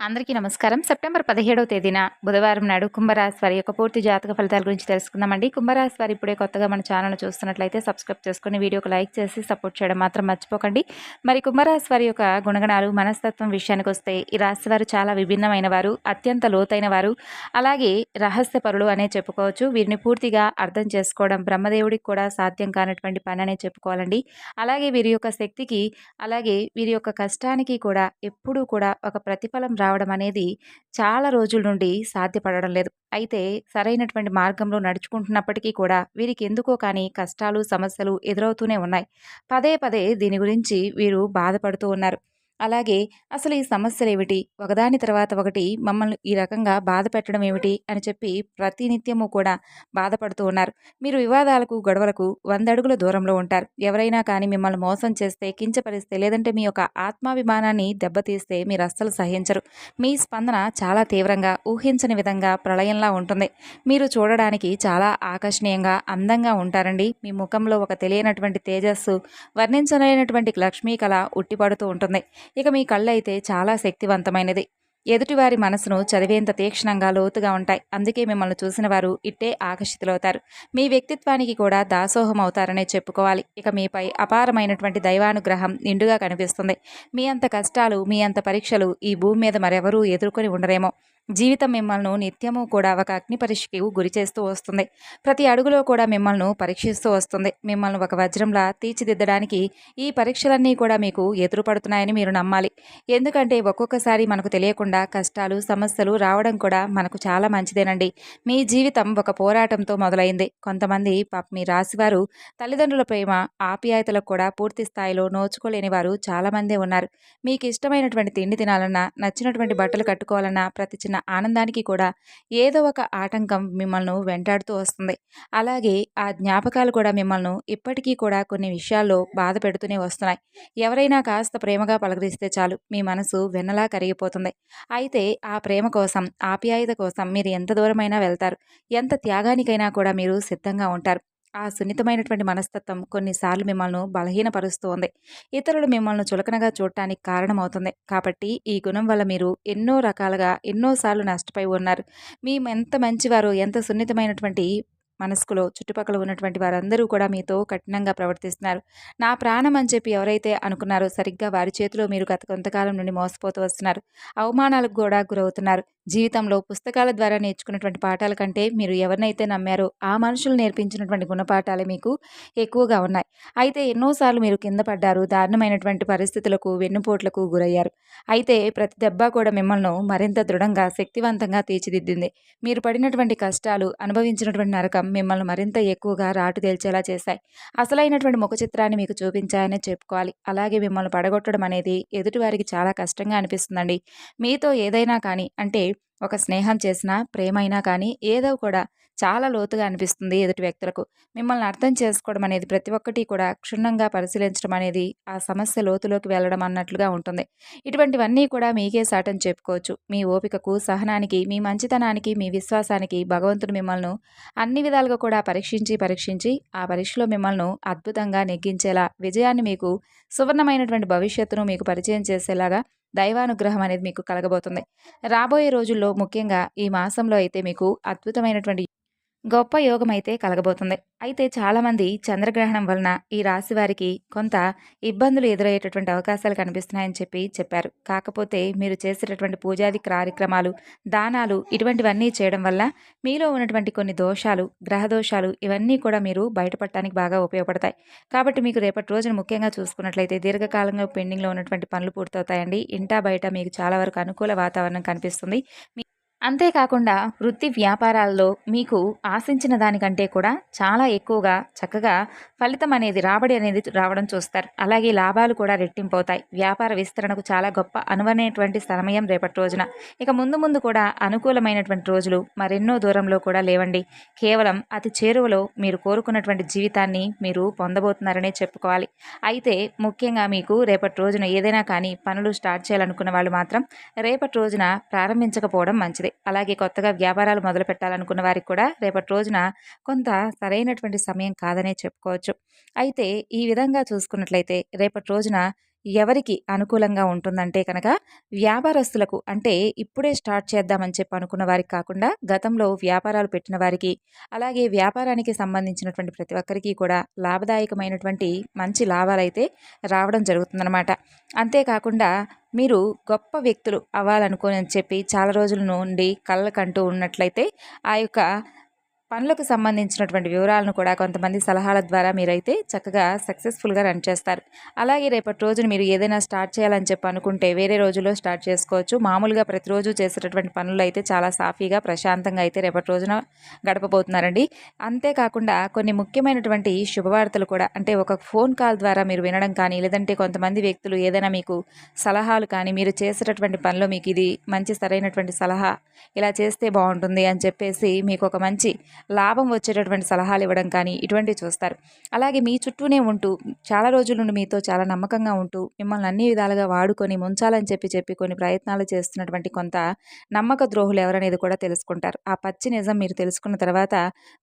అందరికీ నమస్కారం. సెప్టెంబర్ పదిహేడవ తేదీన బుధవారం నాడు కుంభరాశి వారి యొక్క పూర్తి జాతక ఫలితాల గురించి తెలుసుకుందామండి. కుంభరాశి ఇప్పుడే కొత్తగా మన ఛానల్ చూస్తున్నట్లయితే సబ్స్క్రైబ్ చేసుకుని వీడియోకి లైక్ చేసి సపోర్ట్ చేయడం మాత్రం మర్చిపోకండి. మరి కుంభరాశి వారి యొక్క గుణగణాలు మనస్తత్వం విషయానికి వస్తే ఈ రాశి వారు చాలా విభిన్నమైన వారు అత్యంత లోతైన వారు అలాగే రహస్య పరులు అనే చెప్పుకోవచ్చు. వీరిని పూర్తిగా అర్థం చేసుకోవడం బ్రహ్మదేవుడికి కూడా సాధ్యం కానటువంటి పని అనే చెప్పుకోవాలండి. అలాగే వీరి యొక్క శక్తికి అలాగే వీరి యొక్క కష్టానికి కూడా ఎప్పుడూ కూడా ఒక ప్రతిఫలం రావడం అనేది చాలా రోజుల నుండి సాధ్యపడడం లేదు. అయితే సరైనటువంటి మార్గంలో నడుచుకుంటున్నప్పటికీ కూడా వీరికి ఎందుకో కానీ కష్టాలు సమస్యలు ఎదురవుతూనే ఉన్నాయి. పదే పదే దీని గురించి వీరు బాధపడుతూ ఉన్నారు. అలాగే అసలు ఈ సమస్యలు ఏమిటి? ఒకదాని తర్వాత ఒకటి మమ్మల్ని ఈ రకంగా బాధ పెట్టడం ఏమిటి? అని చెప్పి ప్రతినిత్యము కూడా బాధపడుతూ ఉన్నారు. మీరు వివాదాలకు గొడవలకు వంద అడుగుల దూరంలో ఉంటారు. ఎవరైనా కానీ మిమ్మల్ని మోసం చేస్తే కించపరిస్తే లేదంటే మీ యొక్క ఆత్మాభిమానాన్ని దెబ్బతీస్తే మీరు అస్సలు సహించరు. మీ స్పందన చాలా తీవ్రంగా ఊహించని విధంగా ప్రళయంలా ఉంటుంది. మీరు చూడడానికి చాలా ఆకర్షణీయంగా అందంగా ఉంటారండి. మీ ముఖంలో ఒక తెలియనటువంటి తేజస్సు వర్ణించలేనటువంటి లక్ష్మీ కళ ఉట్టిపడుతూ ఉంటుంది. ఇక మీ కళ్ళు అయితే చాలా శక్తివంతమైనది. ఎదుటివారి మనసును చదివేంత తీక్షణంగా లోతుగా ఉంటాయి. అందుకే మిమ్మల్ని చూసిన వారు ఇట్టే ఆకర్షితులవుతారు. మీ వ్యక్తిత్వానికి కూడా దాసోహం అవుతారనే చెప్పుకోవాలి. ఇక మీపై అపారమైనటువంటి దైవానుగ్రహం నిండుగా కనిపిస్తుంది. మీ అంత కష్టాలు మీ అంత పరీక్షలు ఈ భూమి మీద మరెవరూ ఎదుర్కొని ఉండరేమో. జీవితం మిమ్మల్ని నిత్యము కూడా ఒక అగ్ని పరీక్షకి గురి చేస్తూ వస్తుంది. ప్రతి అడుగులో కూడా మిమ్మల్ని పరీక్షిస్తూ వస్తుంది. మిమ్మల్ని ఒక వజ్రంలా తీర్చిదిద్దడానికి ఈ పరీక్షలన్నీ కూడా మీకు ఎదురుపడుతున్నాయని మీరు నమ్మాలి. ఎందుకంటే ఒక్కొక్కసారి మనకు తెలియకుండా కష్టాలు సమస్యలు రావడం కూడా మనకు చాలా మంచిదేనండి. మీ జీవితం ఒక పోరాటంతో మొదలైంది. కొంతమంది పాప మీ రాశివారు తల్లిదండ్రుల ప్రేమ ఆప్యాయతలకు కూడా పూర్తి స్థాయిలో నోచుకోలేని వారు చాలామందే ఉన్నారు. మీకు ఇష్టమైనటువంటి తిండి తినాలన్నా నచ్చినటువంటి బట్టలు కట్టుకోవాలన్నా ప్రతి చిన్న ఆనందానికి కూడా ఏదో ఒక ఆటంకం మిమ్మల్ని వెంటాడుతూ వస్తుంది. అలాగే ఆ జ్ఞాపకాలు కూడా మిమ్మల్ని ఇప్పటికీ కూడా కొన్ని విషయాల్లో బాధ పెడుతూనే వస్తున్నాయి. ఎవరైనా కాస్త ప్రేమగా పలకరిస్తే చాలు మీ మనసు వెన్నలా కరిగిపోతుంది. అయితే ఆ ప్రేమ కోసం ఆప్యాయత కోసం మీరు ఎంత దూరమైనా వెళ్తారు. ఎంత త్యాగానికైనా కూడా మీరు సిద్ధంగా ఉంటారు. ఆ సున్నితమైనటువంటి మనస్తత్వం కొన్నిసార్లు మిమ్మల్ని బలహీనపరుస్తూ ఉంది ఇతరులు మిమ్మల్ని చులకనగా చూడటానికి కారణమవుతుంది. కాబట్టి ఈ గుణం వల్ల మీరు ఎన్నో రకాలుగా ఎన్నోసార్లు నష్టపోయి ఉన్నారు. మీ ఎంత మంచివారు ఎంత సున్నితమైనటువంటి మనస్కులో చుట్టుపక్కల ఉన్నటువంటి వారందరూ కూడా మీతో కఠినంగా ప్రవర్తిస్తున్నారు. నా ప్రాణం అని చెప్పి ఎవరైతే అనుకున్నారో సరిగ్గా వారి చేతిలో మీరు గత కొంతకాలం నుండి మోసపోతూ వస్తున్నారు. అవమానాలకు కూడా గురవుతున్నారు. జీవితంలో పుస్తకాల ద్వారా నేర్చుకున్నటువంటి పాఠాల కంటే మీరు ఎవరినైతే నమ్మారో ఆ మనుషులు నేర్పించినటువంటి గుణపాఠాలే మీకు ఎక్కువగా ఉన్నాయి. అయితే ఎన్నోసార్లు మీరు కింద పడ్డారు దారుణమైనటువంటి పరిస్థితులకు వెన్నుపోట్లకు గురయ్యారు. అయితే ప్రతి దెబ్బ కూడా మిమ్మల్ని మరింత దృఢంగా శక్తివంతంగా తీర్చిదిద్దింది. మీరు పడినటువంటి కష్టాలు అనుభవించినటువంటి నరకం మిమ్మల్ని మరింత ఎక్కువగా రాటు తేల్చేలా చేశాయి. అసలైనటువంటి ముఖ చిత్రాన్ని మీకు చూపించాయని చెప్పుకోవాలి. అలాగే మిమ్మల్ని పడగొట్టడం అనేది ఎదుటివారికి చాలా కష్టంగా అనిపిస్తుందండి. మీతో ఏదైనా కానీ అంటే ఒక స్నేహం చేసినా ప్రేమైనా కానీ ఏదో కూడా చాలా లోతుగా అనిపిస్తుంది ఎదుటి వ్యక్తులకు. మిమ్మల్ని అర్థం చేసుకోవడం అనేది ప్రతి ఒక్కటి కూడా క్షుణ్ణంగా పరిశీలించడం అనేది ఆ సమస్య లోతులోకి వెళ్ళడం అన్నట్లుగా ఉంటుంది. ఇటువంటివన్నీ కూడా మీకే సాటని చెప్పుకోవచ్చు. మీ ఓపికకు సహనానికి మీ మంచితనానికి మీ విశ్వాసానికి భగవంతుడు మిమ్మల్ని అన్ని విధాలుగా కూడా పరీక్షించి పరీక్షించి ఆ పరీక్షలో మిమ్మల్ని అద్భుతంగా నెగ్గించేలా విజయాన్ని మీకు సువర్ణమైనటువంటి భవిష్యత్తును మీకు పరిచయం చేసేలాగా దైవానుగ్రహం అనేది మీకు కలగబోతుంది. రాబోయే రోజుల్లో ముఖ్యంగా ఈ మాసంలో అయితే మీకు అద్భుతమైనటువంటి గొప్ప యోగమైతే కలగబోతుంది. అయితే చాలామంది చంద్రగ్రహణం వలన ఈ రాశి వారికి కొంత ఇబ్బందులు ఎదురయ్యేటటువంటి అవకాశాలు కనిపిస్తున్నాయని చెప్పి చెప్పారు. కాకపోతే మీరు చేసేటటువంటి పూజాది కార్యక్రమాలు దానాలు ఇటువంటివన్నీ చేయడం వల్ల మీలో ఉన్నటువంటి కొన్ని దోషాలు గ్రహ దోషాలు ఇవన్నీ కూడా మీరు బయటపడటానికి బాగా ఉపయోగపడతాయి. కాబట్టి మీకు రేపటి రోజున ముఖ్యంగా చూసుకున్నట్లయితే దీర్ఘకాలంగా పెండింగ్లో ఉన్నటువంటి పనులు పూర్తవుతాయండి. ఇంటా బయట మీకు చాలా వరకు అనుకూల వాతావరణం కనిపిస్తుంది. అంతేకాకుండా వృత్తి వ్యాపారాల్లో మీకు ఆశించిన దానికంటే కూడా చాలా ఎక్కువగా చక్కగా ఫలితం అనేది రాబడి అనేది రావడం చూస్తారు. అలాగే లాభాలు కూడా రెట్టింపవుతాయి. వ్యాపార విస్తరణకు చాలా గొప్ప అనువైనటువంటి సమయం రేపటి రోజున. ఇక ముందు ముందు కూడా అనుకూలమైనటువంటి రోజులు మరెన్నో దూరంలో కూడా లేవండి. కేవలం అతి చేరువలో మీరు కోరుకున్నటువంటి జీవితాన్ని మీరు పొందబోతున్నారనే చెప్పుకోవాలి. అయితే ముఖ్యంగా మీకు రేపటి రోజున ఏదైనా కానీ పనులు స్టార్ట్ చేయాలనుకున్న వాళ్ళు మాత్రం రేపటి రోజున ప్రారంభించకపోవడం మంచిది. అలాగే కొత్తగా వ్యాపారాలు మొదలు పెట్టాలనుకున్న వారికి కూడా రేపటి రోజున కొంత సరైనటువంటి సమయం కాదనే చెప్పుకోవచ్చు. అయితే ఈ విధంగా చూసుకున్నట్లయితే రేపటి రోజున ఎవరికి అనుకూలంగా ఉంటుందంటే కనుక వ్యాపారస్తులకు. అంటే ఇప్పుడే స్టార్ట్ చేద్దామని చెప్పి అనుకున్న వారికి కాకుండా గతంలో వ్యాపారాలు పెట్టిన వారికి అలాగే వ్యాపారానికి సంబంధించినటువంటి ప్రతి ఒక్కరికి కూడా లాభదాయకమైనటువంటి మంచి లాభాలైతే రావడం జరుగుతుందన్నమాట. అంతేకాకుండా మీరు గొప్ప వ్యక్తులు అవ్వాలనుకోని చెప్పి చాలా రోజుల నుండి కళ్ళకంటూ ఉన్నట్లయితే ఆ యొక్క పనులకు సంబంధించినటువంటి వివరాలను కూడా కొంతమంది సలహాల ద్వారా మీరైతే చక్కగా సక్సెస్ఫుల్గా రన్ చేస్తారు. అలాగే రేపటి రోజున మీరు ఏదైనా స్టార్ట్ చేయాలని చెప్పి అనుకుంటే వేరే రోజుల్లో స్టార్ట్ చేసుకోవచ్చు. మామూలుగా ప్రతిరోజు చేసేటటువంటి పనులు అయితే చాలా సాఫీగా ప్రశాంతంగా అయితే రేపటి రోజున గడపబోతున్నారండి. అంతేకాకుండా కొన్ని ముఖ్యమైనటువంటి శుభవార్తలు కూడా అంటే ఒక ఫోన్ కాల్ ద్వారా మీరు వినడం కానీ లేదంటే కొంతమంది వ్యక్తులు ఏదైనా మీకు సలహాలు కానీ మీరు చేసేటటువంటి పనిలో మీకు ఇది మంచి సరైనటువంటి సలహా ఇలా చేస్తే బాగుంటుంది అని చెప్పేసి మీకు ఒక మంచి లాభం వచ్చేటటువంటి సలహాలు ఇవ్వడం కానీ ఇటువంటివి చూస్తారు. అలాగే మీ చుట్టూనే ఉంటూ చాలా రోజుల నుండి మీతో చాలా నమ్మకంగా ఉంటూ మిమ్మల్ని అన్ని విధాలుగా వాడుకొని ముంచాలని చెప్పి చెప్పి కొన్ని ప్రయత్నాలు చేస్తున్నటువంటి కొంత నమ్మక ద్రోహులు ఎవరనేది కూడా తెలుసుకుంటారు. ఆ పచ్చి నిజం మీరు తెలుసుకున్న తర్వాత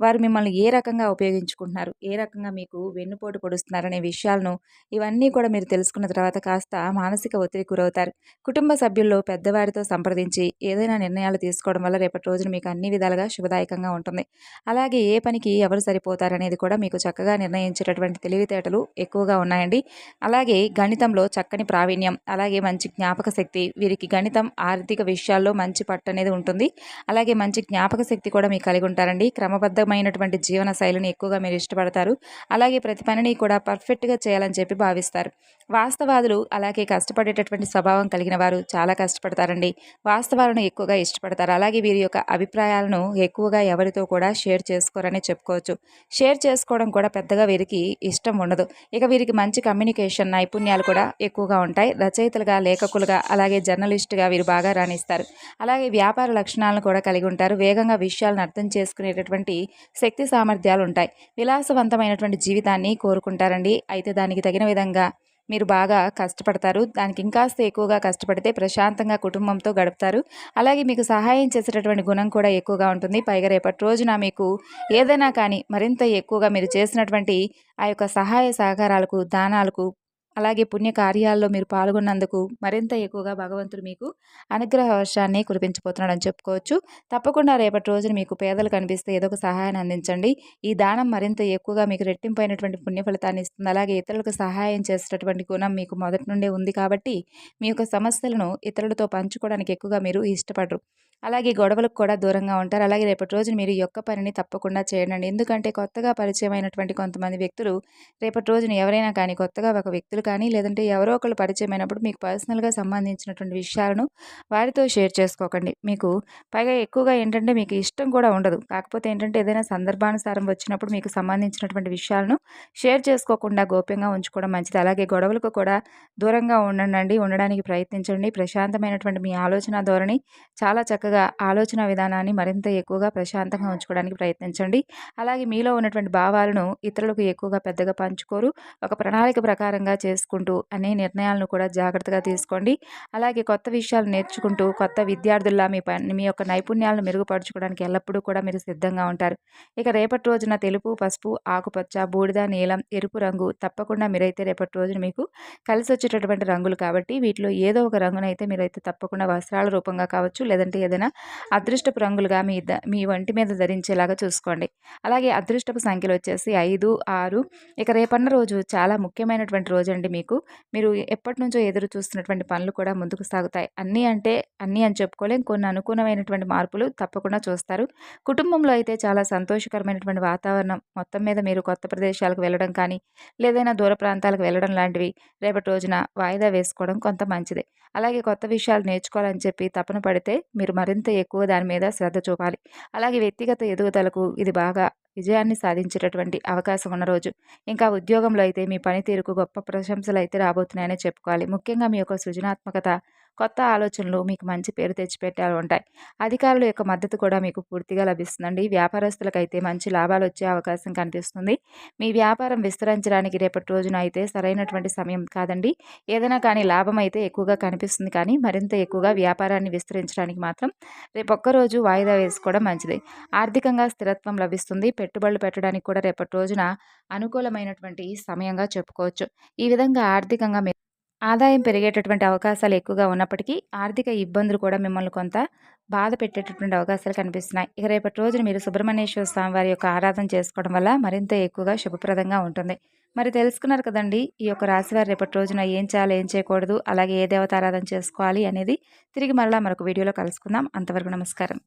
వారు మిమ్మల్ని ఏ రకంగా ఉపయోగించుకుంటున్నారు? ఏ రకంగా మీకు వెన్నుపోటు పొడుస్తున్నారనే విషయాలను ఇవన్నీ కూడా మీరు తెలుసుకున్న తర్వాత కాస్త మానసిక ఒత్తిడి గురవుతారు. కుటుంబ సభ్యుల్లో పెద్దవారితో సంప్రదించి ఏదైనా నిర్ణయాలు తీసుకోవడం వల్ల రేపటి రోజున మీకు అన్ని విధాలుగా శుభదాయకంగా ఉంటుంది. అలాగే ఏ పనికి ఎవరు సరిపోతారనేది కూడా మీకు చక్కగా నిర్ణయించేటటువంటి తెలివితేటలు ఎక్కువగా ఉన్నాయండి. అలాగే గణితంలో చక్కని ప్రావీణ్యం అలాగే మంచి జ్ఞాపక శక్తి వీరికి గణితం ఆర్థిక విషయాల్లో మంచి పట్టు అనేది ఉంటుంది. అలాగే మంచి జ్ఞాపక శక్తి కూడా మీకు కలిగి ఉంటారండి. క్రమబద్ధమైనటువంటి జీవన శైలిని ఎక్కువగా మీరు ఇష్టపడతారు. అలాగే ప్రతి పనిని కూడా పర్ఫెక్ట్గా చేయాలని చెప్పి భావిస్తారు. వాస్తవాదులు అలాగే కష్టపడేటటువంటి స్వభావం కలిగిన వారు చాలా కష్టపడతారండి. వాస్తవాలను ఎక్కువగా ఇష్టపడతారు. అలాగే వీరి యొక్క అభిప్రాయాలను ఎక్కువగా ఎవరితో కూడా షేర్ చేసుకోరని చెప్పుకోవచ్చు. షేర్ చేసుకోవడం కూడా పెద్దగా వీరికి ఇష్టం ఉండదు. ఇక వీరికి మంచి కమ్యూనికేషన్ నైపుణ్యాలు కూడా ఎక్కువగా ఉంటాయి. రచయితలుగా లేఖకులుగా అలాగే జర్నలిస్టుగా వీరు బాగా రాణిస్తారు. అలాగే వ్యాపార లక్షణాలను కూడా కలిగి ఉంటారు. వేగంగా విషయాలను అర్థం చేసుకునేటటువంటి శక్తి సామర్థ్యాలు ఉంటాయి. విలాసవంతమైనటువంటి జీవితాన్ని కోరుకుంటారండి. అయితే దానికి తగిన విధంగా మీరు బాగా కష్టపడతారు. దానికి ఇంకాస్త ఎక్కువగా కష్టపడితే ప్రశాంతంగా కుటుంబంతో గడుపుతారు. అలాగే మీకు సహాయం చేసేటటువంటి గుణం కూడా ఎక్కువగా ఉంటుంది. పైగా రేపటి రోజున మీకు ఏదైనా కానీ మరింత ఎక్కువగా మీరు చేసినటువంటి ఆ యొక్క సహాయ సహకారాలకు దానాలకు అలాగే పుణ్యకార్యాల్లో మీరు పాల్గొన్నందుకు మరింత ఎక్కువగా భగవంతుడు మీకు అనుగ్రహ వర్షాన్ని కురిపించబోతున్నాడని చెప్పుకోవచ్చు. తప్పకుండా రేపటి రోజున మీకు పేదలు కనిపిస్తే ఏదో ఒక సహాయాన్ని అందించండి. ఈ దానం మరింత ఎక్కువగా మీకు రెట్టింపైనటువంటి పుణ్య ఫలితాన్ని ఇస్తుంది. అలాగే ఇతరులకు సహాయం చేసేటటువంటి గుణం మీకు మొదటి నుండే ఉంది కాబట్టి మీ యొక్క సమస్యలను ఇతరులతో పంచుకోవడానికి ఎక్కువగా మీరు ఇష్టపడరు. అలాగే గొడవలకు కూడా దూరంగా ఉంటారు. అలాగే రేపటి రోజున మీరు యొక్క పనిని తప్పకుండా చేయండి. ఎందుకంటే కొత్తగా పరిచయం అయినటువంటి కొంతమంది వ్యక్తులు రేపటి రోజున ఎవరైనా కానీ కొత్తగా ఒక వ్యక్తులు కానీ లేదంటే ఎవరో ఒకరు పరిచయం అయినప్పుడు మీకు పర్సనల్గా సంబంధించినటువంటి విషయాలను వారితో షేర్ చేసుకోకండి. మీకు పైగా ఎక్కువగా ఏంటంటే మీకు ఇష్టం కూడా ఉండదు. కాకపోతే ఏంటంటే ఏదైనా సందర్భానుసారం వచ్చినప్పుడు మీకు సంబంధించినటువంటి విషయాలను షేర్ చేసుకోకుండా గోప్యంగా ఉంచుకోవడం మంచిది. అలాగే గొడవలకు కూడా దూరంగా ఉండండి. ఉండడానికి ప్రయత్నించండి. ప్రశాంతమైనటువంటి మీ ఆలోచన ధోరణి చాలా చక్కగా చక్కగా ఆలోచన విధానాన్ని మరింత ఎక్కువగా ప్రశాంతంగా ఉంచుకోవడానికి ప్రయత్నించండి. అలాగే మీలో ఉన్నటువంటి భావాలను ఇతరులకు ఎక్కువగా పెద్దగా పంచుకోరు. ఒక ప్రణాళిక ప్రకారంగా చేసుకుంటూ అనే నిర్ణయాలను కూడా జాగ్రత్తగా తీసుకోండి. అలాగే కొత్త విషయాలు నేర్చుకుంటూ కొత్త విద్యార్థుల్లా మీ పని మీ యొక్క నైపుణ్యాలను మెరుగుపరచుకోవడానికి ఎల్లప్పుడూ కూడా మీరు సిద్ధంగా ఉంటారు. ఇక రేపటి రోజున తెలుపు పసుపు ఆకుపచ్చ బూడిద నీలం ఎరుపు రంగు తప్పకుండా మీరైతే రేపటి రోజున మీకు కలిసి వచ్చేటటువంటి రంగులు కాబట్టి వీటిలో ఏదో ఒక రంగునైతే మీరైతే తప్పకుండా వస్త్రాల రూపంగా కావచ్చు లేదంటే ఏదైనా ఏదైనా అదృష్టపు రంగులుగా మీ మీ వంటి మీద ధరించేలాగా చూసుకోండి. అలాగే అదృష్టపు సంఖ్యలు వచ్చేసి ఐదు ఆరు. ఇక రేపన్న రోజు చాలా ముఖ్యమైనటువంటి రోజు అండి మీకు. మీరు ఎప్పటి నుంచో ఎదురు చూస్తున్నటువంటి పనులు కూడా ముందుకు సాగుతాయి. అన్నీ అంటే అన్నీ అని చెప్పుకోలేం. కొన్ని అనుకూలమైనటువంటి మార్పులు తప్పకుండా చూస్తారు. కుటుంబంలో అయితే చాలా సంతోషకరమైనటువంటి వాతావరణం. మొత్తం మీద మీరు కొత్త ప్రదేశాలకు వెళ్ళడం కానీ లేదైనా దూర ప్రాంతాలకు వెళ్ళడం లాంటివి రేపటి రోజున వాయిదా వేసుకోవడం కొంత మంచిదే. అలాగే కొత్త విషయాలు నేర్చుకోవాలని చెప్పి తపన పడితే మీరు మరింత ఎక్కువ దాని మీద శ్రద్ధ చూపాలి. అలాగే వ్యక్తిగత ఎదుగుదలకు ఇది బాగా విజయాన్ని సాధించేటటువంటి అవకాశం ఉన్న రోజు. ఇంకా ఉద్యోగంలో అయితే మీ పనితీరుకు గొప్ప ప్రశంసలు అయితే రాబోతున్నాయని చెప్పుకోవాలి. ముఖ్యంగా మీ యొక్క సృజనాత్మకత కొత్త ఆలోచనలు మీకు మంచి పేరు తెచ్చిపెట్టాలి ఉంటాయి. అధికారుల యొక్క మద్దతు కూడా మీకు పూర్తిగా లభిస్తుందండి. వ్యాపారస్తులకైతే మంచి లాభాలు వచ్చే అవకాశం కనిపిస్తుంది. మీ వ్యాపారం విస్తరించడానికి రేపటి రోజున అయితే సరైనటువంటి సమయం కాదండి. ఏదైనా కానీ లాభం అయితే ఎక్కువగా కనిపిస్తుంది. కానీ మరింత ఎక్కువగా వ్యాపారాన్ని విస్తరించడానికి మాత్రం రేపు ఒక్కరోజు వాయిదా వేసుకోవడం మంచిది. ఆర్థికంగా స్థిరత్వం లభిస్తుంది. పెట్టుబడులు పెట్టడానికి కూడా రేపటి రోజున అనుకూలమైనటువంటి సమయంగా చెప్పుకోవచ్చు. ఈ విధంగా ఆర్థికంగా ఆదాయం పెరిగేటటువంటి అవకాశాలు ఎక్కువగా ఉన్నప్పటికీ ఆర్థిక ఇబ్బందులు కూడా మిమ్మల్ని కొంత బాధ పెట్టేటటువంటి అవకాశాలు కనిపిస్తున్నాయి. ఇక రేపటి రోజున మీరు సుబ్రహ్మణ్యేశ్వర స్వామి వారి యొక్క ఆరాధన చేసుకోవడం వల్ల మరింత ఎక్కువగా శుభప్రదంగా ఉంటుంది. మరి తెలుసుకున్నారు కదండి ఈ యొక్క రాశివారి రేపటి రోజున ఏం చేయాలి ఏం చేయకూడదు అలాగే ఏ దేవత ఆరాధన చేసుకోవాలి అనేది తిరిగి మరలా మరొక వీడియోలో కలుసుకుందాం. అంతవరకు నమస్కారం.